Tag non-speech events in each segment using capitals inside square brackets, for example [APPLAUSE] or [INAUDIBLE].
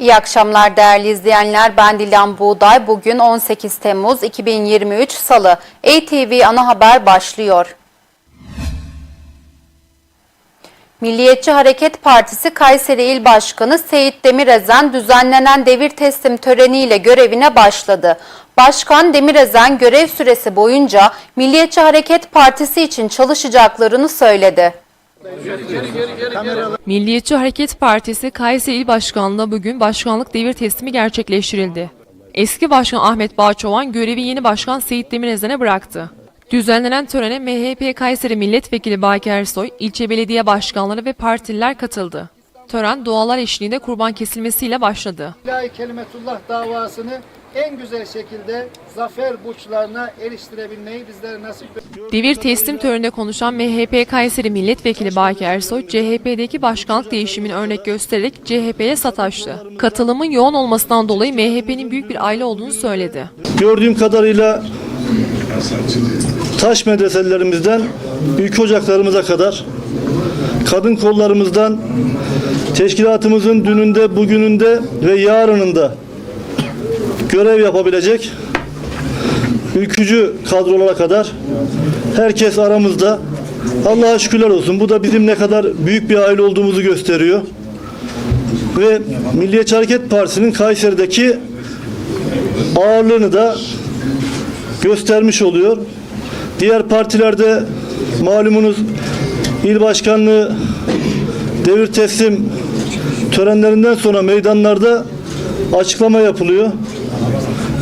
İyi akşamlar değerli izleyenler. Ben Dilan Buğday. Bugün 18 Temmuz 2023 Salı. ATV Ana Haber başlıyor. Milliyetçi Hareket Partisi Kayseri İl Başkanı Seyit Demirezen düzenlenen devir teslim töreniyle görevine başladı. Başkan Demirezen görev süresi boyunca Milliyetçi Hareket Partisi için çalışacaklarını söyledi. Milliyetçi Hareket Partisi Kayseri İl Başkanlığı bugün başkanlık devir teslimi gerçekleştirildi. Eski Başkan Ahmet Bağçovan görevi yeni Başkan Seyit Demirezen'e bıraktı. Düzenlenen törene MHP Kayseri Milletvekili Baki Ersoy, ilçe belediye başkanları ve partililer katıldı. Tören dualar eşliğinde kurban kesilmesiyle başladı. İlahi Kelimetullah davasını en güzel şekilde zafer burçlarına eriştirebilmeyi bizlere nasip. Devir teslim töreninde konuşan MHP Kayseri Milletvekili Baki Ersoy, CHP'deki başkanlık değişimini örnek göstererek CHP'ye sataştı. Katılımın yoğun olmasından dolayı MHP'nin büyük bir aile olduğunu söyledi. Gördüğüm kadarıyla taş medreselerimizden ülke ocaklarımıza kadar kadın kollarımızdan teşkilatımızın dününde, bugününde ve yarınında görev yapabilecek ülkücü kadrolara kadar herkes aramızda. Allah'a şükürler olsun. Bu da bizim ne kadar büyük bir aile olduğumuzu gösteriyor. Ve Milliyetçi Hareket Partisi'nin Kayseri'deki ağırlığını da göstermiş oluyor. Diğer partilerde malumunuz il başkanlığı devir teslim törenlerinden sonra meydanlarda açıklama yapılıyor.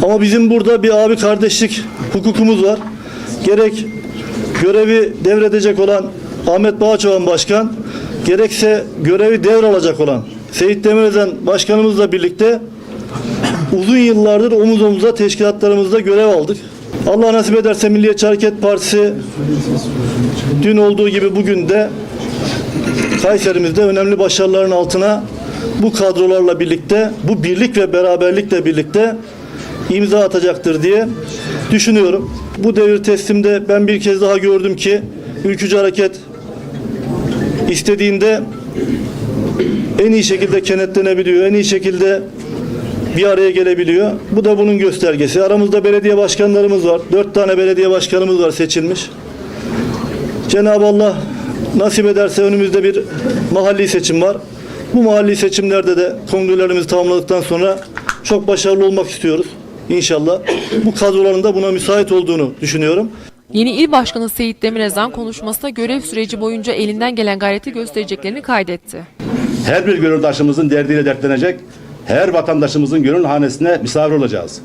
Ama bizim burada bir abi kardeşlik hukukumuz var. Gerek görevi devredecek olan Ahmet Bağçoğan Başkan, gerekse görevi devralacak olan Seyit Demirözen Başkanımızla birlikte uzun yıllardır omuz omuza teşkilatlarımızda görev aldık. Allah nasip ederse Milliyetçi Hareket Partisi dün olduğu gibi bugün de Kayserimizde önemli başarıların altına bu kadrolarla birlikte, bu birlik ve beraberlikle birlikte imza atacaktır diye düşünüyorum. Bu devir teslimde ben bir kez daha gördüm ki ülkücü hareket istediğinde en iyi şekilde kenetlenebiliyor, en iyi şekilde bir araya gelebiliyor. Bu da bunun göstergesi. Aramızda belediye başkanlarımız var. Dört tane belediye başkanımız var seçilmiş. Cenab-ı Allah nasip ederse önümüzde bir mahalli seçim var. Bu mahalli seçimlerde de kongrelerimizi tamamladıktan sonra çok başarılı olmak istiyoruz. İnşallah. Bu kadroların da buna müsait olduğunu düşünüyorum. Yeni il başkanı Seyit Demirezen konuşmasında görev süreci boyunca elinden gelen gayreti göstereceklerini kaydetti. Her bir gönüldaşımızın derdiyle dertlenecek, her vatandaşımızın gönül hanesine misafir olacağız.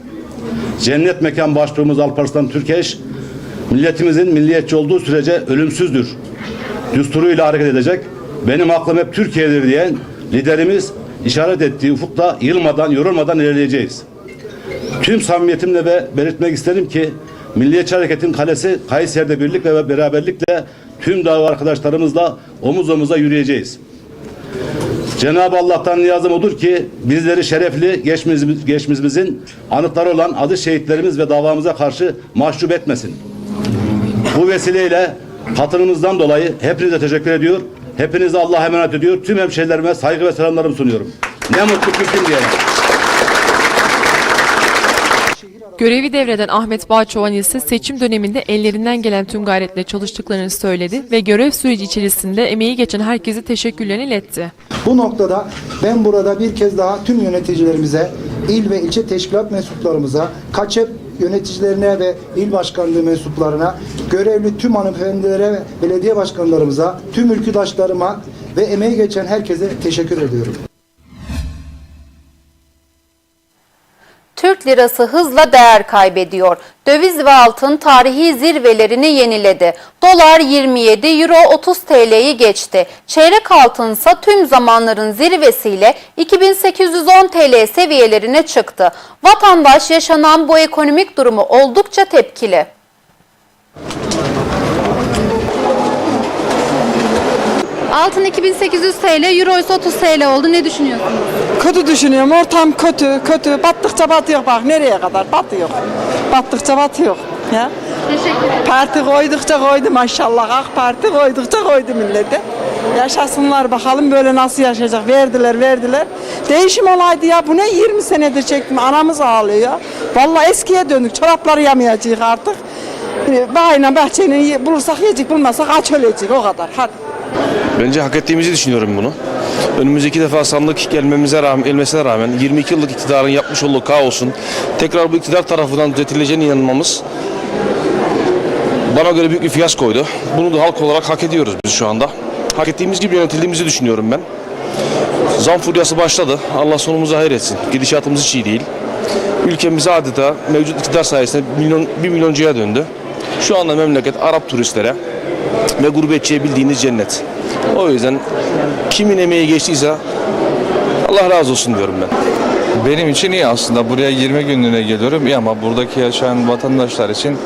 Cennet mekan başbuğumuz Alparslan Türkeş, milletimizin milliyetçi olduğu sürece ölümsüzdür. Düsturuyla hareket edecek, benim aklım hep Türkiye'dir diyen liderimiz işaret ettiği ufukta yılmadan, yorulmadan ilerleyeceğiz. Tüm samimiyetimle ve belirtmek isterim ki Milliyetçi Hareket'in kalesi Kayseri'de birlik ve beraberlikle tüm dava arkadaşlarımızla omuz omuza yürüyeceğiz. Cenab-ı Allah'tan niyazım odur ki bizleri şerefli geçmişimiz, geçmişimizin anıtları olan adı şehitlerimiz ve davamıza karşı mahcup etmesin. Bu vesileyle katılımınızdan dolayı hepinize teşekkür ediyor. Hepinize Allah'a emanet ediyor. Tüm hemşehrilerime saygı ve selamlarımı sunuyorum. Ne mutlu Türk'üm diye. Görevi devreden Ahmet Bağçovan ise seçim döneminde ellerinden gelen tüm gayretle çalıştıklarını söyledi ve görev süreci içerisinde emeği geçen herkese teşekkürlerini iletti. Bu noktada ben burada bir kez daha tüm yöneticilerimize, il ve ilçe teşkilat mensuplarımıza, KAÇEP yöneticilerine ve il başkanlığı mensuplarına, görevli tüm hanımefendilere ve belediye başkanlarımıza, tüm ülküdaşlarıma ve emeği geçen herkese teşekkür ediyorum. Türk lirası hızla değer kaybediyor. Döviz ve altın tarihi zirvelerini yeniledi. Dolar 27, euro 30 TL'yi geçti. Çeyrek altınsa tüm zamanların zirvesiyle 2810 TL seviyelerine çıktı. Vatandaş yaşanan bu ekonomik durumu oldukça tepkili. Altın 2800 TL, Euro ise 30 TL oldu. Ne düşünüyorsunuz? Kötü düşünüyorum. Ortam kötü, kötü. Battıkça batıyor bak. Nereye kadar batıyor. Battıkça batıyor. Ya. Teşekkür ederim. Parti koydukça koydu maşallah. AK Parti koydukça koydu millete. Yaşasınlar bakalım böyle nasıl yaşayacak. Verdiler verdiler. Değişim olaydı ya. Bu ne 20 senedir çektim. Anamız ağlıyor ya. Vallahi eskiye döndük. Çorapları yamayacağız artık. Bağıyla bahçenin bulursak yiyecek bulmazsak aç ölecek o kadar. Hadi. Bence hak ettiğimizi düşünüyorum bunu. Önümüzdeki defa sandık gelmemize rağmen, gelmesine rağmen 22 yıllık iktidarın yapmış olduğu kaosun tekrar bu iktidar tarafından düzeltileceğine inanmamız bana göre büyük bir fiyaskoydu. Bunu da halk olarak hak ediyoruz biz şu anda. Hak ettiğimiz gibi yönetildiğimizi düşünüyorum ben. Zam furyası başladı. Allah sonumuzu hayır etsin. Gidişatımız hiç iyi değil. Ülkemiz adeta mevcut iktidar sayesinde milyon, bir milyoncuya döndü. Şu anda memleket Arap turistlere ve gurbetçiye bildiğiniz cennet. O yüzden kimin emeği geçtiyse Allah razı olsun diyorum ben. Benim için iyi aslında. Buraya 20 günlüğüne geliyorum. İyi ama buradaki yaşayan vatandaşlar için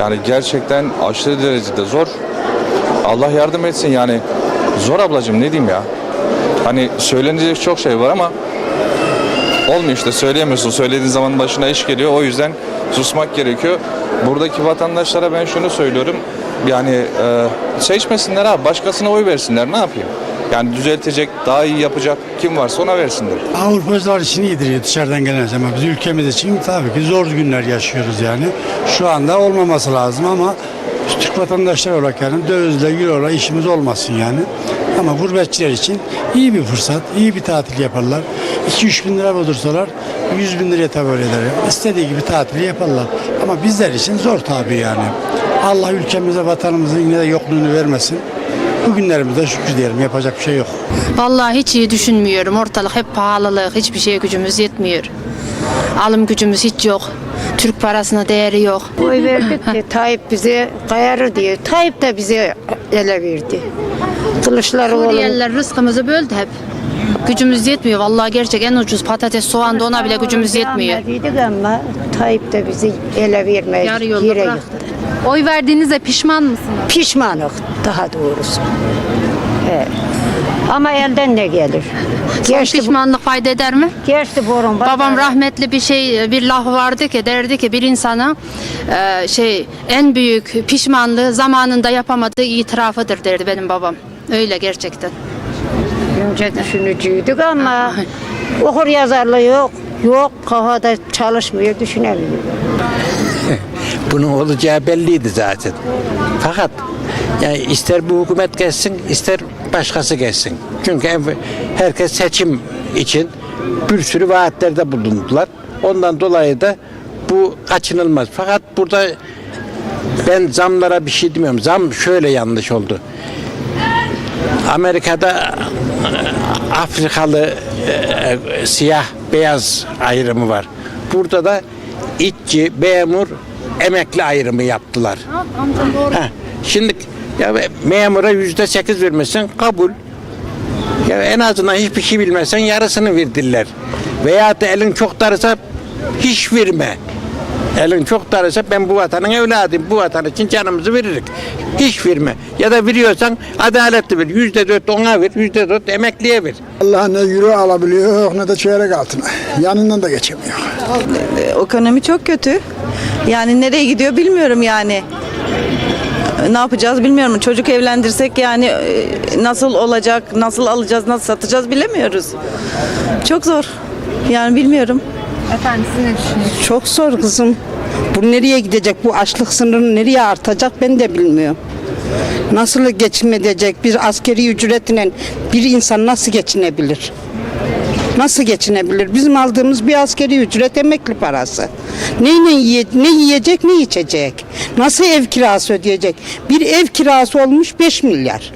yani gerçekten aşırı derecede zor. Allah yardım etsin yani. Zor ablacığım ne diyeyim ya. Hani söylenecek çok şey var ama olmuyor işte söyleyemiyorsun. Söylediğin zaman başına iş geliyor. O yüzden susmak gerekiyor. Buradaki vatandaşlara ben şunu söylüyorum. Yani e, seçmesinler abi. Başkasına oy versinler. Ne yapayım? Yani düzeltecek, daha iyi yapacak kim varsa ona versinler. Avrupacılar için iyidir dışarıdan gelen ama biz ülkemiz için tabii ki zor günler yaşıyoruz yani. Şu anda olmaması lazım ama Türk vatandaşlar olarak yani dövizle, eurola işimiz olmasın yani. Ama gurbetçiler için iyi bir fırsat, iyi bir tatil yaparlar. 2-3 bin lira bulursalar 100 bin liraya tabi eder. İstediği gibi tatili yaparlar. Ama bizler için zor tabii yani. Allah ülkemize, vatanımızın yine de yokluğunu vermesin. Bugünlerimizde şükür diyelim, yapacak bir şey yok. Vallahi hiç iyi düşünmüyorum. Ortalık hep pahalılık. Hiçbir şeye gücümüz yetmiyor. Alım gücümüz hiç yok. Türk parasına değeri yok. Oy verdik de Tayyip bize kayarır diye. Tayyip de bize ele verdi. Kılıçdaroğlu. Suriyeliler rızkımızı böldü hep. Gücümüz yetmiyor. Vallahi gerçek en ucuz patates, soğan da ona bile gücümüz yetmiyor. Dedik ama Tayyip de bizi ele vermez. Yarı yolda bıraktı. Oy verdiğinize pişman mısınız? Pişmanlık daha doğrusu. Evet. Ama elden ne gelir? Geçti, pişmanlık fayda eder mi? geçti borun. Babam rahmetli bir şey bir laf vardı ki derdi ki bir insana e, şey en büyük pişmanlığı zamanında yapamadığı itirafıdır derdi benim babam. Öyle gerçekten. Önce düşünücüydük ama [LAUGHS] okur yazarlığı yok. Yok kafada çalışmıyor düşünemiyor. Bunun olacağı belliydi zaten. Fakat yani ister bu hükümet geçsin, ister başkası geçsin. Çünkü herkes seçim için bir sürü vaatlerde bulundular. Ondan dolayı da bu kaçınılmaz. Fakat burada ben zamlara bir şey demiyorum. Zam şöyle yanlış oldu. Amerika'da e, Afrikalı e, siyah beyaz ayrımı var. Burada da işçi, memur, emekli ayrımı yaptılar. Ha, şimdi ya memura yüzde sekiz vermesen kabul. Ya en azından hiçbir şey bilmezsen yarısını verdiler. Veya da elin çok darısa hiç verme. Elin çok darısa ben bu vatanın evladıyım. Bu vatan için canımızı veririk. Hiç verme. Ya da veriyorsan adaletli ver. Yüzde dört ona ver. Yüzde dört emekliye ver. Allah ne euro alabiliyor ne de çeyrek altına. Yanından da geçemiyor. Ekonomi çok kötü. Yani nereye gidiyor bilmiyorum yani. Ne yapacağız bilmiyorum. Çocuk evlendirsek yani e, nasıl olacak, nasıl alacağız, nasıl satacağız bilemiyoruz. Çok zor. Yani bilmiyorum. Efendim siz ne düşünüyorsunuz? Çok zor kızım. Bu nereye gidecek? Bu açlık sınırı nereye artacak ben de bilmiyorum. Nasıl geçinmeyecek? Bir askeri ücretle bir insan nasıl geçinebilir? Nasıl geçinebilir? Bizim aldığımız bir askeri ücret emekli parası. Neyle yiye, ne yiyecek ne içecek? Nasıl ev kirası ödeyecek? Bir ev kirası olmuş 5 milyar.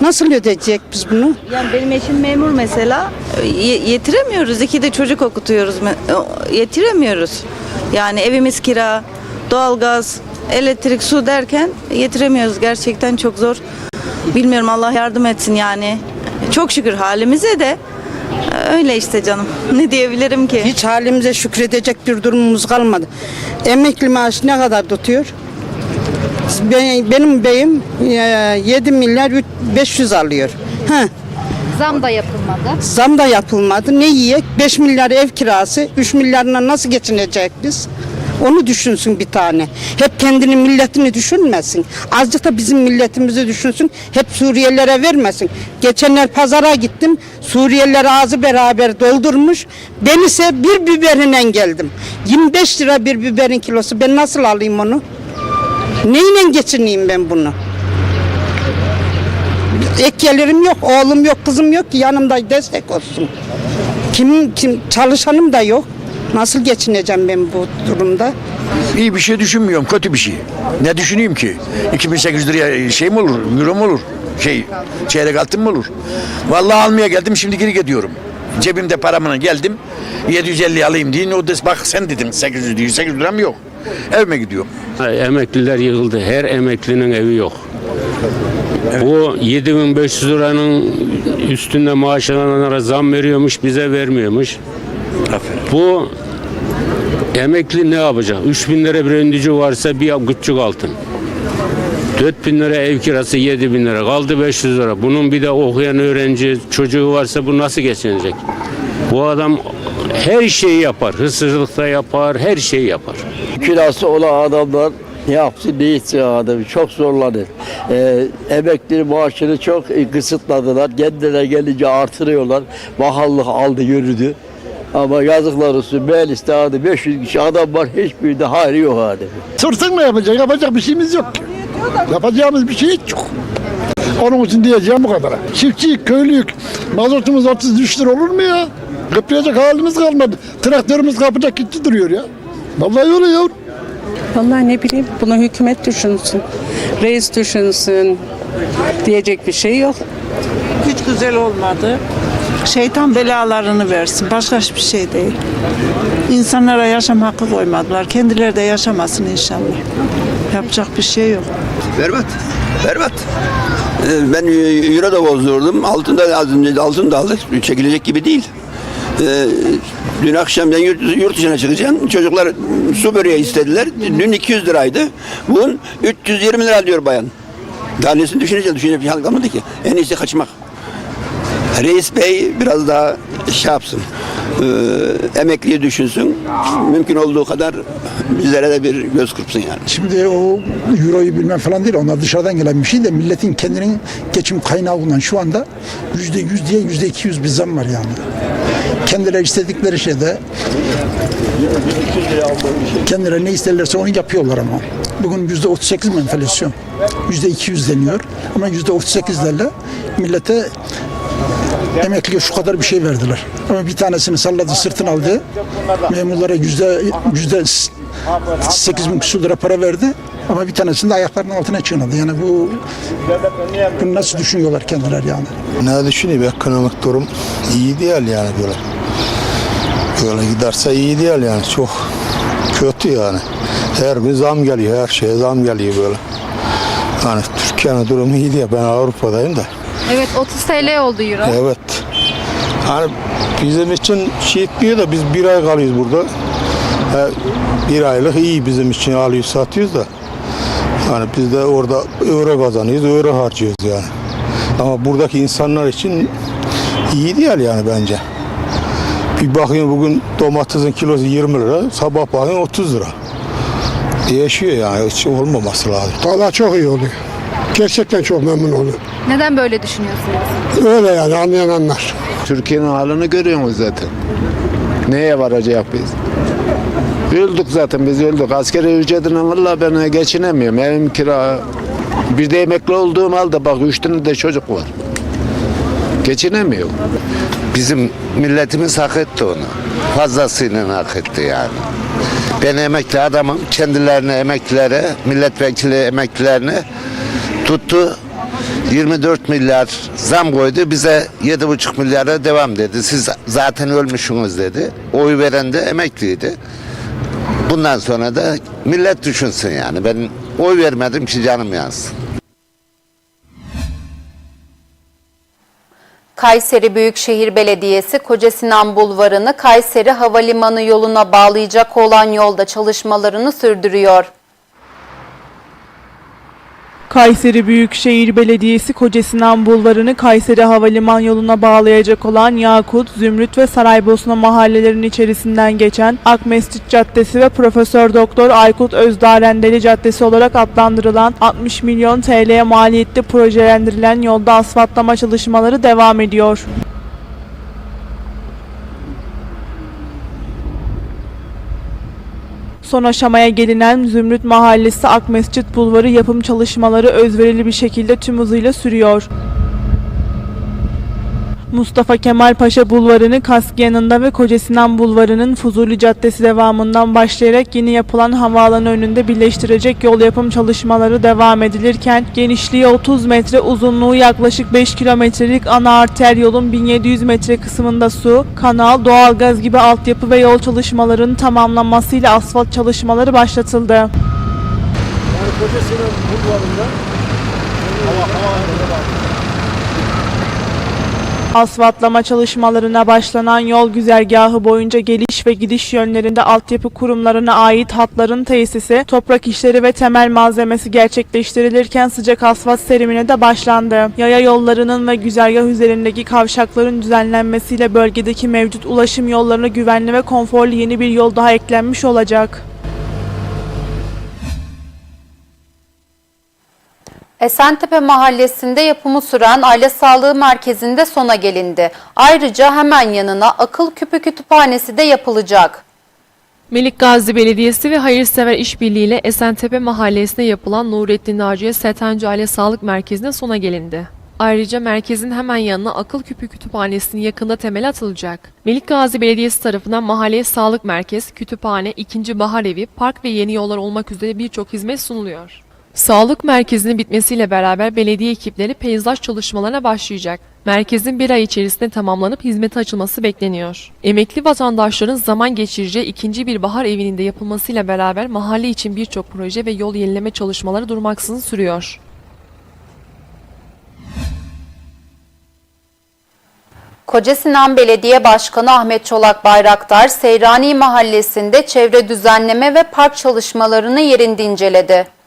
Nasıl ödeyecek biz bunu? Yani benim eşim memur mesela Ye- yetiremiyoruz. İki de çocuk okutuyoruz. Yetiremiyoruz. Yani evimiz kira, doğalgaz, elektrik, su derken yetiremiyoruz. Gerçekten çok zor. Bilmiyorum Allah yardım etsin yani. Çok şükür halimize de öyle işte canım. Ne diyebilirim ki? Hiç halimize şükredecek bir durumumuz kalmadı. Emekli maaşı ne kadar tutuyor? Ben- Benim beyim e, 7 milyar üç- 500 alıyor. Ha, Zam da yapılmadı. zam da yapılmadı. Ne yiyek? 5 milyar ev kirası, 3 milyarla nasıl geçinecek biz? Onu düşünsün bir tane. Hep kendini milletini düşünmesin. Azıcık da bizim milletimizi düşünsün. Hep Suriyelilere vermesin. Geçenler pazara gittim. Suriyeliler ağzı beraber doldurmuş. Ben ise bir biberine geldim. 25 lira bir biberin kilosu. Ben nasıl alayım onu? Neyle geçineyim ben bunu? Ek gelirim yok, oğlum yok, kızım yok ki yanımda destek olsun. Kim, kim çalışanım da yok. Nasıl geçineceğim ben bu durumda? İyi bir şey düşünmüyorum, kötü bir şey. Ne düşüneyim ki? 2800 liraya şey mi olur, euro mu olur? Şey, çeyrek altın mı olur? Vallahi almaya geldim, şimdi geri gidiyorum. Cebimde paramla geldim, 750 alayım diye. O da bak sen dedin 800 diyor, 800 liram yok. Evime gidiyorum. Emekliler yığıldı. Her emeklinin evi yok. Bu 7500 liranın üstünde maaş alanlara zam veriyormuş, bize vermiyormuş. Bu emekli ne yapacak? 3000 lira bir öndücü varsa bir küçük altın. 4000 lira ev kirası 7000 lira kaldı 500 lira. Bunun bir de okuyan öğrenci çocuğu varsa bu nasıl geçinecek? Bu adam her şeyi yapar. Hırsızlık da yapar, her şeyi yapar. kirası olan adamlar ne yapsın ne etsin adamı çok zorlanır. Ee, emekli maaşını çok kısıtladılar. Kendilerine gelince artırıyorlar. Bahallık aldı yürüdü. Ama yazıklar olsun mecliste adı 500 kişi adam var hiçbirinde hayri yok adamı. Sırtın mı yapacak? Yapacak bir şeyimiz yok. Yapacağımız bir şey hiç yok. Onun için diyeceğim bu kadar. Çiftçi, köylük, mazotumuz 33 lira olur mu ya? Kıplayacak halimiz kalmadı. Traktörümüz kapıda gitti duruyor ya. Vallahi öyle ya. Vallahi ne bileyim bunu hükümet düşünsün. Reis düşünsün. Diyecek bir şey yok. Hiç güzel olmadı. Şeytan belalarını versin. Başka hiçbir şey değil. İnsanlara yaşam hakkı koymadılar. Kendileri de yaşamasın inşallah. Yapacak bir şey yok. Berbat. Berbat. Ee, Ben euro da bozdurdum. Altında az önce altın da aldık. Çekilecek gibi değil. Ee, Dün akşam ben yurt, yurt dışına çıkacağım. Çocuklar su böreği istediler. Dün 200 liraydı. Bugün 320 lira diyor bayan. Daha nesini düşüneceğiz? Düşünecek bir şey kalmadı ki. En iyisi kaçmak. Reis Bey biraz daha şey yapsın. Ee, emekliyi düşünsün. Mümkün olduğu kadar bizlere de bir göz kırpsın yani. Şimdi o euroyu bilmem falan değil. Onlar dışarıdan gelen bir şey de milletin kendinin geçim kaynağı olan şu anda yüzde yüz diye yüzde iki yüz bir zam var yani. Kendileri istedikleri şeyde kendileri ne isterlerse onu yapıyorlar ama. Bugün yüzde 38 mi enflasyon? Yüzde 200 deniyor. Ama yüzde 38'lerle millete emekliye şu kadar bir şey verdiler. Ama bir tanesini salladı sırtını aldı. Memurlara yüzde yüzde 8 bin küsur lira para verdi. Ama bir tanesini de ayaklarının altına çiğnedi. Yani bu bunu nasıl düşünüyorlar kendileri yani? Ne düşüneyim ekonomik durum iyi değil yani böyle. Böyle giderse iyi değil yani çok kötü yani. Her gün zam geliyor, her şeye zam geliyor böyle. Yani Türkiye'nin durumu iyi değil. Ben Avrupa'dayım da. Evet 30 TL oldu euro. Evet. Hani bizim için şey etmiyor da biz bir ay kalıyoruz burada. Bir aylık iyi bizim için alıyoruz satıyoruz da. Hani biz de orada euro kazanıyoruz, euro harcıyoruz yani. Ama buradaki insanlar için iyi değil yani bence. Bir bakıyorsun bugün domatesin kilosu 20 lira, sabah bakıyorsun 30 lira. Değişiyor yani, hiç olmaması lazım. Valla çok iyi oluyor. Gerçekten çok memnun oluyor. Neden böyle düşünüyorsunuz? Öyle yani anlayan anlar. Türkiye'nin halini görüyorsunuz zaten. Neye varacak biz? Öldük zaten biz öldük. Askeri ücretine valla ben geçinemiyorum. Evim kira. Bir de emekli olduğum halde bak üç tane de çocuk var. Geçinemiyor. Bizim milletimiz hak etti onu. Fazlasıyla hak etti yani. Ben emekli adamım. Kendilerine emeklilere, milletvekili emeklilerine tuttu. 24 milyar zam koydu. Bize 7,5 milyara devam dedi. Siz zaten ölmüşsünüz dedi. Oy veren de emekliydi. Bundan sonra da millet düşünsün yani. Ben oy vermedim ki canım yansın. Kayseri Büyükşehir Belediyesi Koca Sinan Bulvarı'nı Kayseri Havalimanı yoluna bağlayacak olan yolda çalışmalarını sürdürüyor. Kayseri Büyükşehir Belediyesi Kocasinan Bulvarı'nı Kayseri Havaliman yoluna bağlayacak olan Yakut, Zümrüt ve Saraybosna mahallelerinin içerisinden geçen Akmescit Caddesi ve Profesör Doktor Aykut Özdarendeli Caddesi olarak adlandırılan 60 milyon TL'ye maliyetli projelendirilen yolda asfaltlama çalışmaları devam ediyor. Son aşamaya gelinen Zümrüt Mahallesi Akmescit Bulvarı yapım çalışmaları özverili bir şekilde tüm hızıyla sürüyor. Mustafa Kemal Paşa Bulvarı'nı Kaski yanında ve Kocasinan Bulvarı'nın Fuzuli Caddesi devamından başlayarak yeni yapılan havaalanı önünde birleştirecek yol yapım çalışmaları devam edilirken genişliği 30 metre, uzunluğu yaklaşık 5 kilometrelik ana arter yolun 1700 metre kısmında su, kanal, doğalgaz gibi altyapı ve yol çalışmalarının tamamlanmasıyla asfalt çalışmaları başlatıldı. Asfaltlama çalışmalarına başlanan yol güzergahı boyunca geliş ve gidiş yönlerinde altyapı kurumlarına ait hatların tesisi, toprak işleri ve temel malzemesi gerçekleştirilirken sıcak asfalt serimine de başlandı. Yaya yollarının ve güzergah üzerindeki kavşakların düzenlenmesiyle bölgedeki mevcut ulaşım yollarına güvenli ve konforlu yeni bir yol daha eklenmiş olacak. Esentepe Mahallesi'nde yapımı süren Aile Sağlığı Merkezi'nde sona gelindi. Ayrıca hemen yanına akıl küpü kütüphanesi de yapılacak. Melik Gazi Belediyesi ve Hayırsever İşbirliği ile Esentepe Mahallesi'nde yapılan Nurettin Naciye Setenci Aile Sağlık Merkezi'ne sona gelindi. Ayrıca merkezin hemen yanına akıl küpü kütüphanesinin yakında temeli atılacak. Melik Gazi Belediyesi tarafından mahalleye sağlık merkez, kütüphane, ikinci bahar evi, park ve yeni yollar olmak üzere birçok hizmet sunuluyor. Sağlık merkezinin bitmesiyle beraber belediye ekipleri peyzaj çalışmalarına başlayacak. Merkezin bir ay içerisinde tamamlanıp hizmete açılması bekleniyor. Emekli vatandaşların zaman geçireceği ikinci bir bahar evinin de yapılmasıyla beraber mahalle için birçok proje ve yol yenileme çalışmaları durmaksızın sürüyor. Kocasinan Belediye Başkanı Ahmet Çolak Bayraktar, Seyrani Mahallesi'nde çevre düzenleme ve park çalışmalarını yerinde inceledi.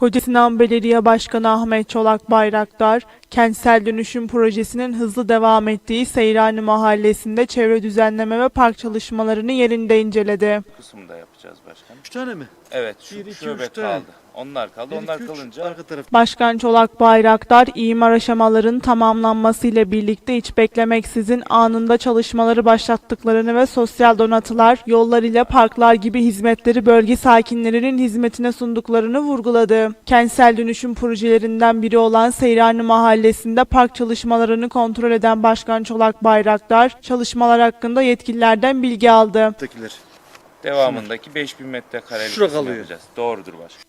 Kocasinan Belediye Başkanı Ahmet Çolak Bayraktar, kentsel dönüşüm projesinin hızlı devam ettiği Seyrani Mahallesi'nde çevre düzenleme ve park çalışmalarını yerinde inceledi. kısımda yapacağız başkanım. 3 tane mi? Evet, şu Bir, iki, şöbet üç tane. kaldı. Onlar kaldı. Onlar kalınca arka taraf. Başkan Çolak Bayraktar, imar aşamalarının tamamlanmasıyla birlikte hiç beklemeksizin anında çalışmaları başlattıklarını ve sosyal donatılar, yollar ile parklar gibi hizmetleri bölge sakinlerinin hizmetine sunduklarını vurguladı. Kentsel dönüşüm projelerinden biri olan Seyrani Mahallesi'nde park çalışmalarını kontrol eden Başkan Çolak Bayraktar, çalışmalar hakkında yetkililerden bilgi aldı. Tekiler. Devamındaki 5000 metrekarelik Şura kısmı kalıyor. yapacağız. Doğrudur başkanım.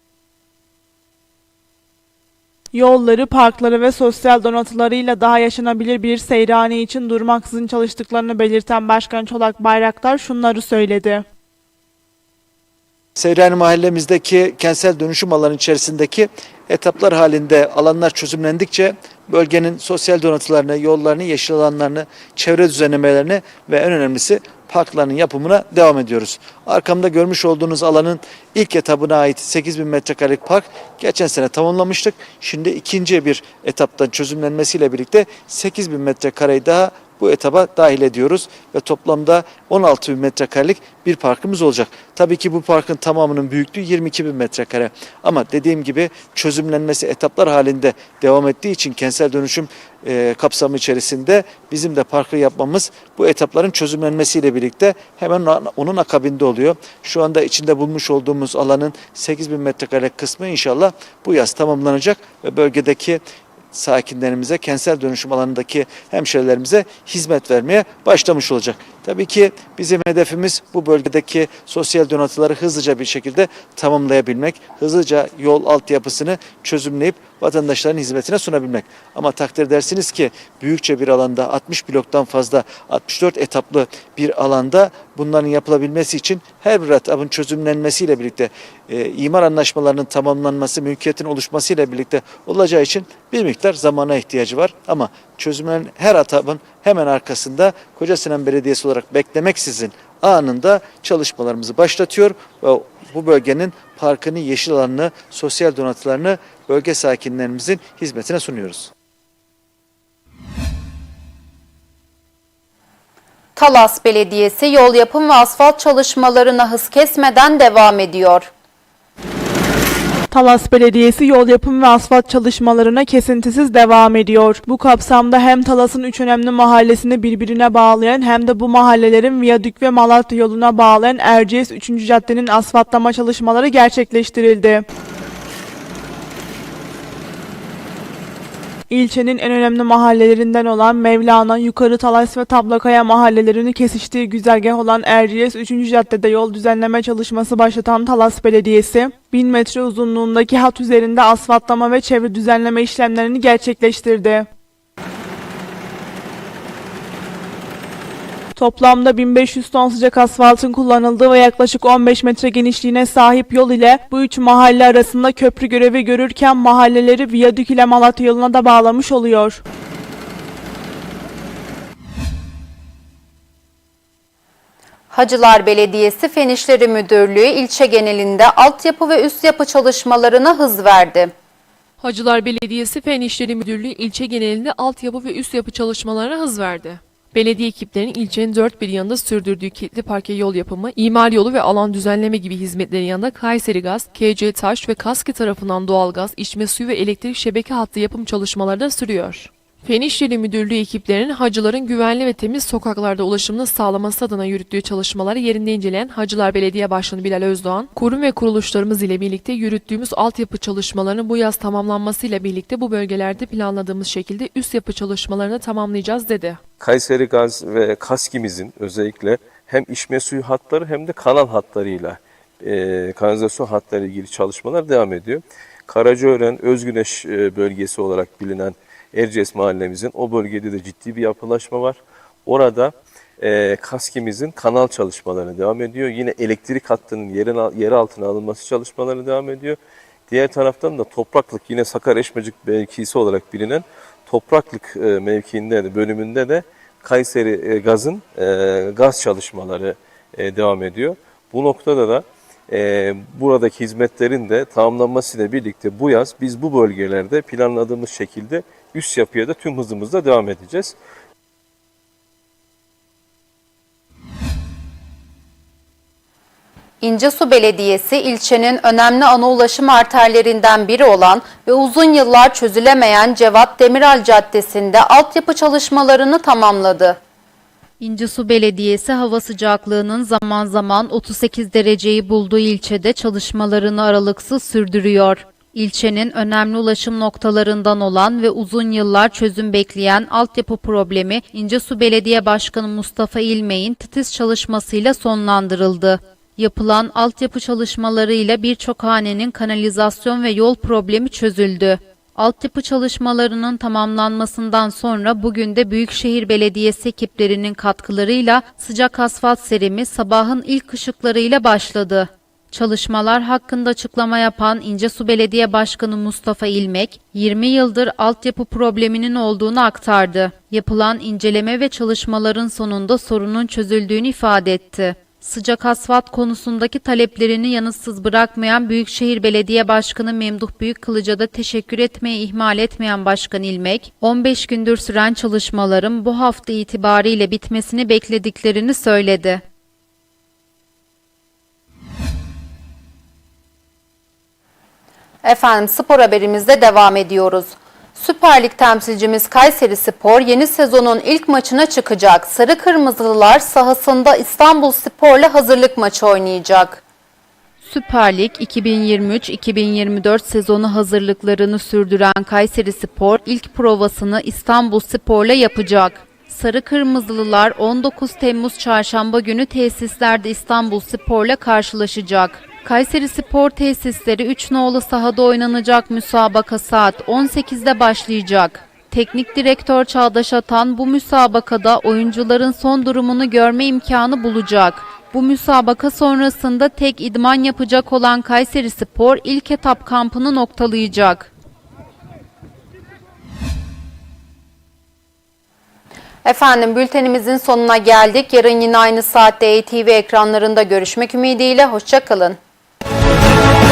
Yolları, parkları ve sosyal donatılarıyla daha yaşanabilir bir seyrane için durmaksızın çalıştıklarını belirten Başkan Çolak Bayraktar şunları söyledi. Seyrani mahallemizdeki kentsel dönüşüm alanı içerisindeki etaplar halinde alanlar çözümlendikçe bölgenin sosyal donatılarını, yollarını, yeşil alanlarını, çevre düzenlemelerini ve en önemlisi parkların yapımına devam ediyoruz. Arkamda görmüş olduğunuz alanın ilk etabına ait 8000 metrekarelik park geçen sene tamamlamıştık. Şimdi ikinci bir etaptan çözümlenmesiyle birlikte 8000 metrekareyi daha bu etaba dahil ediyoruz ve toplamda 16 bin metrekarelik bir parkımız olacak. Tabii ki bu parkın tamamının büyüklüğü 22 bin metrekare ama dediğim gibi çözümlenmesi etaplar halinde devam ettiği için kentsel dönüşüm e, kapsamı içerisinde bizim de parkı yapmamız bu etapların çözümlenmesiyle birlikte hemen onun akabinde oluyor. Şu anda içinde bulmuş olduğumuz alanın 8 bin metrekare kısmı inşallah bu yaz tamamlanacak ve bölgedeki sakinlerimize, kentsel dönüşüm alanındaki hemşerilerimize hizmet vermeye başlamış olacak. Tabii ki bizim hedefimiz bu bölgedeki sosyal donatıları hızlıca bir şekilde tamamlayabilmek, hızlıca yol altyapısını çözümleyip vatandaşların hizmetine sunabilmek. Ama takdir edersiniz ki büyükçe bir alanda 60 bloktan fazla 64 etaplı bir alanda bunların yapılabilmesi için her bir etapın çözümlenmesiyle birlikte e, imar anlaşmalarının tamamlanması, mülkiyetin oluşmasıyla birlikte olacağı için bir miktar zamana ihtiyacı var. Ama çözümlenen her etapın hemen arkasında Kocasinan Belediyesi olarak beklemeksizin anında çalışmalarımızı başlatıyor ve bu bölgenin parkını, yeşil alanını, sosyal donatılarını bölge sakinlerimizin hizmetine sunuyoruz. Talas Belediyesi yol yapım ve asfalt çalışmalarına hız kesmeden devam ediyor. Talas Belediyesi yol yapım ve asfalt çalışmalarına kesintisiz devam ediyor. Bu kapsamda hem Talas'ın üç önemli mahallesini birbirine bağlayan hem de bu mahallelerin Viyadük ve Malatya yoluna bağlayan Erciyes 3. caddenin asfaltlama çalışmaları gerçekleştirildi. İlçenin en önemli mahallelerinden olan Mevlana, Yukarı Talas ve Tablakaya mahallelerini kesiştiği güzergah olan Erciyes 3. caddede yol düzenleme çalışması başlatan Talas Belediyesi, 1000 metre uzunluğundaki hat üzerinde asfaltlama ve çevre düzenleme işlemlerini gerçekleştirdi. Toplamda 1500 ton sıcak asfaltın kullanıldığı ve yaklaşık 15 metre genişliğine sahip yol ile bu üç mahalle arasında köprü görevi görürken mahalleleri Viyadük ile Malatya yoluna da bağlamış oluyor. Hacılar Belediyesi Fen İşleri Müdürlüğü ilçe genelinde altyapı ve üst yapı çalışmalarına hız verdi. Hacılar Belediyesi Fen İşleri Müdürlüğü ilçe genelinde altyapı ve üst yapı çalışmalarına hız verdi. Belediye ekiplerinin ilçenin dört bir yanında sürdürdüğü kilitli parke yol yapımı, imar yolu ve alan düzenleme gibi hizmetlerin yanında Kayseri Gaz, KC Taş ve Kaski tarafından doğalgaz, içme suyu ve elektrik şebeke hattı yapım çalışmaları da sürüyor. Fen İşleri Müdürlüğü ekiplerinin hacıların güvenli ve temiz sokaklarda ulaşımını sağlaması adına yürüttüğü çalışmaları yerinde inceleyen Hacılar Belediye Başkanı Bilal Özdoğan, kurum ve kuruluşlarımız ile birlikte yürüttüğümüz altyapı çalışmalarının bu yaz tamamlanmasıyla birlikte bu bölgelerde planladığımız şekilde üst yapı çalışmalarını tamamlayacağız dedi. Kayseri Gaz ve KASKİ'mizin özellikle hem içme suyu hatları hem de kanal hatlarıyla e, kanalizasyon hatları ilgili çalışmalar devam ediyor. Karacaören, Özgüneş e, bölgesi olarak bilinen Erciyes mahallemizin o bölgede de ciddi bir yapılaşma var. Orada e, KASKİ'mizin kanal çalışmaları devam ediyor. Yine elektrik hattının yerin, yer altına alınması çalışmaları devam ediyor. Diğer taraftan da topraklık yine Sakar Eşmecik mevkisi olarak bilinen topraklık e, mevkiinde de bölümünde de Kayseri e, Gaz'ın e, gaz çalışmaları e, devam ediyor. Bu noktada da e, buradaki hizmetlerin de tamamlanmasıyla birlikte bu yaz biz bu bölgelerde planladığımız şekilde üst yapıya da tüm hızımızla devam edeceğiz. İncesu Belediyesi ilçenin önemli ana ulaşım arterlerinden biri olan ve uzun yıllar çözülemeyen Cevat Demiral Caddesi'nde altyapı çalışmalarını tamamladı. İncesu Belediyesi hava sıcaklığının zaman zaman 38 dereceyi bulduğu ilçede çalışmalarını aralıksız sürdürüyor. İlçenin önemli ulaşım noktalarından olan ve uzun yıllar çözüm bekleyen altyapı problemi İncesu Belediye Başkanı Mustafa İlmek'in titiz çalışmasıyla sonlandırıldı. Yapılan altyapı çalışmalarıyla birçok hanenin kanalizasyon ve yol problemi çözüldü. Altyapı çalışmalarının tamamlanmasından sonra bugün de Büyükşehir Belediyesi ekiplerinin katkılarıyla sıcak asfalt serimi sabahın ilk ışıklarıyla başladı. Çalışmalar hakkında açıklama yapan İncesu Belediye Başkanı Mustafa İlmek, 20 yıldır altyapı probleminin olduğunu aktardı. Yapılan inceleme ve çalışmaların sonunda sorunun çözüldüğünü ifade etti. Sıcak asfalt konusundaki taleplerini yanıtsız bırakmayan Büyükşehir Belediye Başkanı Memduh Büyükkılıç'a da teşekkür etmeye ihmal etmeyen Başkan İlmek, 15 gündür süren çalışmaların bu hafta itibariyle bitmesini beklediklerini söyledi. Efendim spor haberimizde devam ediyoruz. Süper Lig temsilcimiz Kayseri Spor yeni sezonun ilk maçına çıkacak. Sarı Kırmızılılar sahasında İstanbul Spor'la hazırlık maçı oynayacak. Süper Lig 2023-2024 sezonu hazırlıklarını sürdüren Kayseri Spor ilk provasını İstanbul Spor'la yapacak. Sarı Kırmızılılar 19 Temmuz Çarşamba günü tesislerde İstanbul Spor'la karşılaşacak. Kayseri Spor tesisleri 3 nolu sahada oynanacak müsabaka saat 18'de başlayacak. Teknik direktör Çağdaş Atan bu müsabakada oyuncuların son durumunu görme imkanı bulacak. Bu müsabaka sonrasında tek idman yapacak olan Kayseri Spor ilk etap kampını noktalayacak. Efendim bültenimizin sonuna geldik. Yarın yine aynı saatte ATV ekranlarında görüşmek ümidiyle. Hoşçakalın. Thank you.